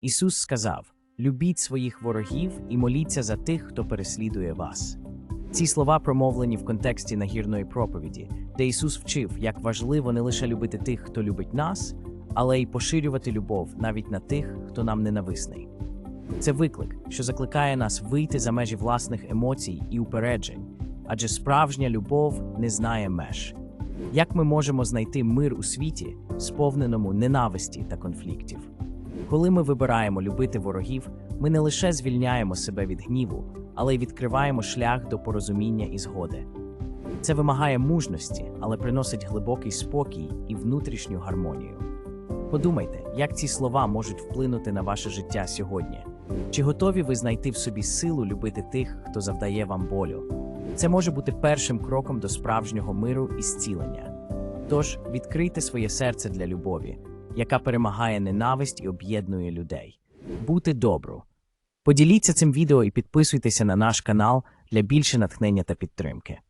Ісус сказав: Любіть своїх ворогів і моліться за тих, хто переслідує вас. Ці слова промовлені в контексті нагірної проповіді, де Ісус вчив, як важливо не лише любити тих, хто любить нас, але й поширювати любов навіть на тих, хто нам ненависний. Це виклик, що закликає нас вийти за межі власних емоцій і упереджень, адже справжня любов не знає меж. Як ми можемо знайти мир у світі, сповненому ненависті та конфліктів? Коли ми вибираємо любити ворогів, ми не лише звільняємо себе від гніву, але й відкриваємо шлях до порозуміння і згоди. Це вимагає мужності, але приносить глибокий спокій і внутрішню гармонію. Подумайте, як ці слова можуть вплинути на ваше життя сьогодні. Чи готові ви знайти в собі силу любити тих, хто завдає вам болю? Це може бути першим кроком до справжнього миру і зцілення. Тож відкрийте своє серце для любові, яка перемагає ненависть і об'єднує людей. Бути добру. Поділіться цим відео і підписуйтеся на наш канал для більше натхнення та підтримки.